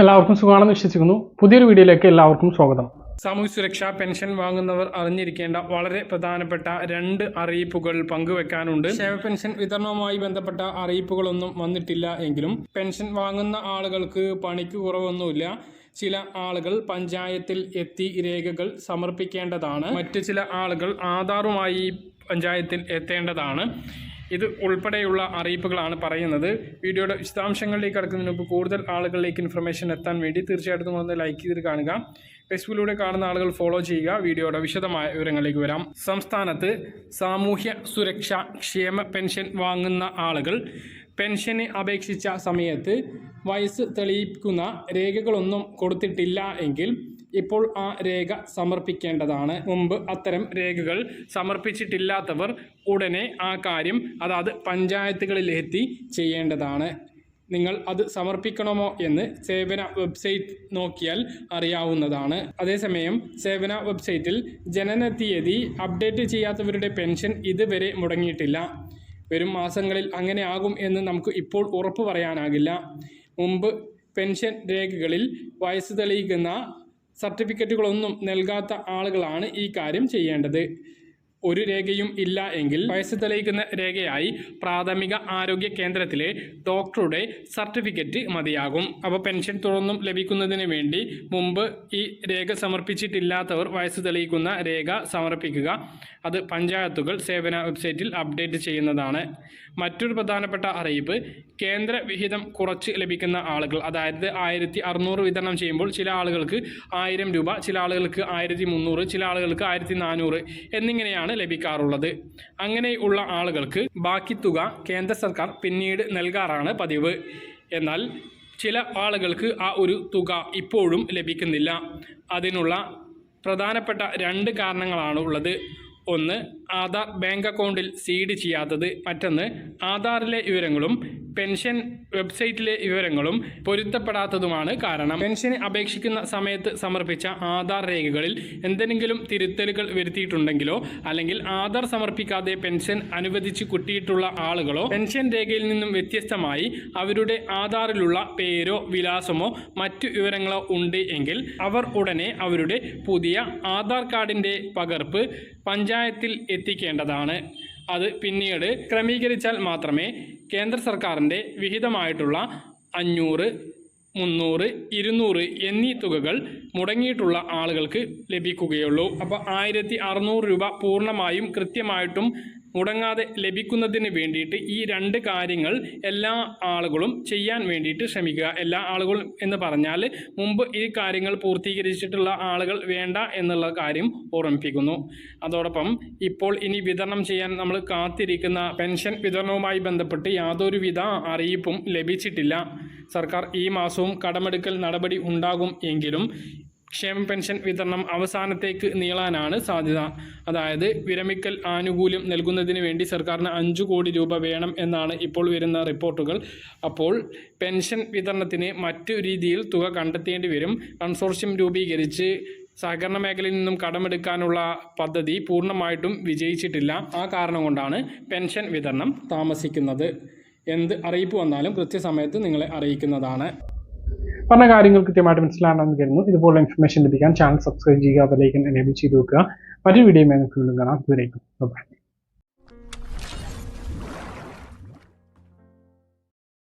എല്ലാവർക്കും സുഖമാണെന്ന് വിശ്വസിക്കുന്നു. പുതിയൊരു വീഡിയോയിലേക്ക് എല്ലാവർക്കും സ്വാഗതം. സാമൂഹ്യ സുരക്ഷാ പെൻഷൻ വാങ്ങുന്നവർ അറിഞ്ഞിരിക്കേണ്ട വളരെ പ്രധാനപ്പെട്ട രണ്ട് അറിയിപ്പുകൾ പങ്കുവെക്കാനുണ്ട്. ക്ഷേമ പെൻഷൻ വിതരണവുമായി ബന്ധപ്പെട്ട അറിയിപ്പുകളൊന്നും വന്നിട്ടില്ല എങ്കിലും പെൻഷൻ വാങ്ങുന്ന ആളുകൾക്ക് പണിക്ക് കുറവൊന്നുമില്ല. ചില ആളുകൾ പഞ്ചായത്തിൽ എത്തി രേഖകൾ സമർപ്പിക്കേണ്ടതാണ്. മറ്റു ചില ആളുകൾ ആധാറുമായി പഞ്ചായത്തിൽ എത്തേണ്ടതാണ്. ഇത് ഉൾപ്പെടെയുള്ള അറിയിപ്പുകളാണ് പറയുന്നത്. വീഡിയോയുടെ വിശദാംശങ്ങളിലേക്ക് കടക്കുന്നതിന് മുമ്പ് കൂടുതൽ ആളുകളിലേക്ക് ഇൻഫർമേഷൻ എത്താൻ വേണ്ടി തീർച്ചയായിട്ടും ഒന്ന് ലൈക്ക് ചെയ്ത് കാണുക. ഫേസ്ബുക്കിലൂടെ കാണുന്ന ആളുകൾ ഫോളോ ചെയ്യുക. വീഡിയോയുടെ വിശദമായ വിവരങ്ങളിലേക്ക് വരാം. സംസ്ഥാനത്ത് സാമൂഹ്യ സുരക്ഷ ക്ഷേമ പെൻഷൻ വാങ്ങുന്ന ആളുകൾ പെൻഷന് അപേക്ഷിച്ച സമയത്ത് വയസ്സ് തെളിയിക്കുന്ന രേഖകളൊന്നും കൊടുത്തിട്ടില്ല എങ്കിൽ ഇപ്പോൾ ആ രേഖ സമർപ്പിക്കേണ്ടതാണ്. മുമ്പ് അത്തരം രേഖകൾ സമർപ്പിച്ചിട്ടില്ലാത്തവർ ഉടനെ ആ കാര്യം അതാത് പഞ്ചായത്തുകളിലെത്തി ചെയ്യേണ്ടതാണ്. നിങ്ങൾ അത് സമർപ്പിക്കണമോ എന്ന് സേവന വെബ്സൈറ്റ് നോക്കിയാൽ അറിയാവുന്നതാണ്. അതേസമയം സേവന വെബ്സൈറ്റിൽ ജനന തീയതി അപ്ഡേറ്റ് ചെയ്യാത്തവരുടെ പെൻഷൻ ഇതുവരെ മുടങ്ങിയിട്ടില്ല. വരും മാസങ്ങളിൽ അങ്ങനെ ആകും എന്ന് നമുക്ക് ഇപ്പോൾ ഉറപ്പ് പറയാനാകില്ല. മുമ്പ് പെൻഷൻ രേഖകളിൽ വയസ്സ് തെളിയിക്കുന്ന സർട്ടിഫിക്കറ്റുകളൊന്നും നൽകാത്ത ആളുകളാണ് ഈ കാര്യം ചെയ്യേണ്ടത്. ഒരു രേഖയും ഇല്ല എങ്കിൽ വയസ്സ് തെളിയിക്കുന്ന രേഖയായി പ്രാഥമിക ആരോഗ്യ കേന്ദ്രത്തിലെ ഡോക്ടറുടെ സർട്ടിഫിക്കറ്റ് മതിയാകും. അപ്പോൾ പെൻഷൻ തുടർന്നും ലഭിക്കുന്നതിന് വേണ്ടി മുമ്പ് ഈ രേഖ സമർപ്പിച്ചിട്ടില്ലാത്തവർ വയസ്സ് തെളിയിക്കുന്ന രേഖ സമർപ്പിക്കുക. അത് പഞ്ചായത്തുകൾ സേവന വെബ്സൈറ്റിൽ അപ്ഡേറ്റ് ചെയ്യുന്നതാണ്. മറ്റൊരു പ്രധാനപ്പെട്ട അറിയിപ്പ് കേന്ദ്ര വിഹിതം കുറച്ച് ലഭിക്കുന്ന ആളുകൾ അതായത് ആയിരത്തി അറുന്നൂറ് വിതരണം ചെയ്യുമ്പോൾ ചില ആളുകൾക്ക് ആയിരം രൂപ ചില ആളുകൾക്ക് ആയിരത്തി മുന്നൂറ് ചില ആളുകൾക്ക് ആയിരത്തി നാനൂറ് എന്നിങ്ങനെയാണ് ലഭിക്കാറുള്ളത്. അങ്ങനെയുള്ള ആളുകൾക്ക് ബാക്കി തുക കേന്ദ്ര സർക്കാർ പിന്നീട് നൽകാറാണ് പതിവ്. എന്നാൽ ചില ആളുകൾക്ക് ആ ഒരു തുക ഇപ്പോഴും ലഭിക്കുന്നില്ല. അതിനുള്ള പ്രധാനപ്പെട്ട രണ്ട് കാരണങ്ങളാണ് ഉള്ളത്. ഒന്ന് ആധാർ ബാങ്ക് അക്കൗണ്ടിൽ സീഡ് ചെയ്യാത്തത് മറ്റൊന്ന് ആധാറിലെ വിവരങ്ങളും പെൻഷൻ വെബ്സൈറ്റിലെ വിവരങ്ങളും പൊരുത്തപ്പെടാത്തതുമാണ് കാരണം. പെൻഷന് അപേക്ഷിക്കുന്ന സമയത്ത് സമർപ്പിച്ച ആധാർ രേഖകളിൽ എന്തെങ്കിലും തിരുത്തലുകൾ വരുത്തിയിട്ടുണ്ടെങ്കിലോ അല്ലെങ്കിൽ ആധാർ സമർപ്പിക്കാതെ പെൻഷൻ അനുവദിച്ച് കുട്ടിയിട്ടുള്ള ആളുകളോ പെൻഷൻ രേഖയിൽ നിന്നും വ്യത്യസ്തമായി അവരുടെ ആധാറിലുള്ള പേരോ വിലാസമോ മറ്റു വിവരങ്ങളോ ഉണ്ട് എങ്കിൽ അവർ ഉടനെ അവരുടെ പുതിയ ആധാർ കാർഡിന്റെ പകർപ്പ് പഞ്ചായത്തിൽ എത്തിക്കേണ്ടതാണ്. അത് പിന്നീട് ക്രമീകരിച്ചാൽ മാത്രമേ കേന്ദ്ര സർക്കാരിന്റെ വിഹിതമായിട്ടുള്ള അഞ്ഞൂറ് മുന്നൂറ് ഇരുന്നൂറ് എന്നീ തുകകൾ മുടങ്ങിയിട്ടുള്ള ആളുകൾക്ക് ലഭിക്കുകയുള്ളൂ. അപ്പോൾ ആയിരത്തി അറുന്നൂറ് രൂപ പൂർണമായും കൃത്യമായിട്ടും മുടങ്ങാതെ ലഭിക്കുന്നതിന് വേണ്ടിയിട്ട് ഈ രണ്ട് കാര്യങ്ങൾ എല്ലാ ആളുകളും ചെയ്യാൻ വേണ്ടിയിട്ട് ശ്രമിക്കുക. എല്ലാ ആളുകളും എന്ന് പറഞ്ഞാൽ മുമ്പ് ഈ കാര്യങ്ങൾ പൂർത്തീകരിച്ചിട്ടുള്ള ആളുകൾ വേണ്ട എന്നുള്ള കാര്യം ഓർമ്മിപ്പിക്കുന്നു. അതോടൊപ്പം ഇപ്പോൾ ഇനി വിതരണം ചെയ്യാൻ നമ്മൾ കാത്തിരിക്കുന്ന പെൻഷൻ വിതരണവുമായി ബന്ധപ്പെട്ട് യാതൊരുവിധ അറിയിപ്പും ലഭിച്ചിട്ടില്ല. സർക്കാർ ഈ മാസവും കടമെടുക്കൽ നടപടി ഉണ്ടാകും എങ്കിലും ക്ഷേമ പെൻഷൻ വിതരണം അവസാനത്തേക്ക് നീളാനാണ് സാധ്യത. അതായത് വിരമിക്കൽ ആനുകൂല്യം നൽകുന്നതിന് വേണ്ടി സർക്കാരിന് അഞ്ച് കോടി രൂപ വേണം എന്നാണ് ഇപ്പോൾ വരുന്ന റിപ്പോർട്ടുകൾ. അപ്പോൾ പെൻഷൻ വിതരണത്തിന് മറ്റു രീതിയിൽ തുക കണ്ടെത്തേണ്ടി വരും. കൺസോർഷ്യം രൂപീകരിച്ച് സഹകരണ മേഖലയിൽ നിന്നും കടമെടുക്കാനുള്ള പദ്ധതി പൂർണമായിട്ടും വിജയിച്ചിട്ടില്ല. ആ കാരണം കൊണ്ടാണ് പെൻഷൻ വിതരണം താമസിക്കുന്നത്. എന്ത് അറിയിപ്പ് വന്നാലും കൃത്യസമയത്ത് നിങ്ങളെ അറിയിക്കുന്നതാണ്. പറഞ്ഞ കാര്യങ്ങൾ കൃത്യമായിട്ട് മനസ്സിലാണെന്ന് കരുതുന്നു. ഇതുപോലെ ഇൻഫർമേഷൻ ലഭിക്കാൻ ചാനൽ സബ്സ്ക്രൈബ് ചെയ്യുക അതിലേക്ക് എനേബിൾ ചെയ്ത് വെക്കുക. മറ്റൊരു വീഡിയോ നമുക്ക് വീണ്ടും കാണാം. ബൈ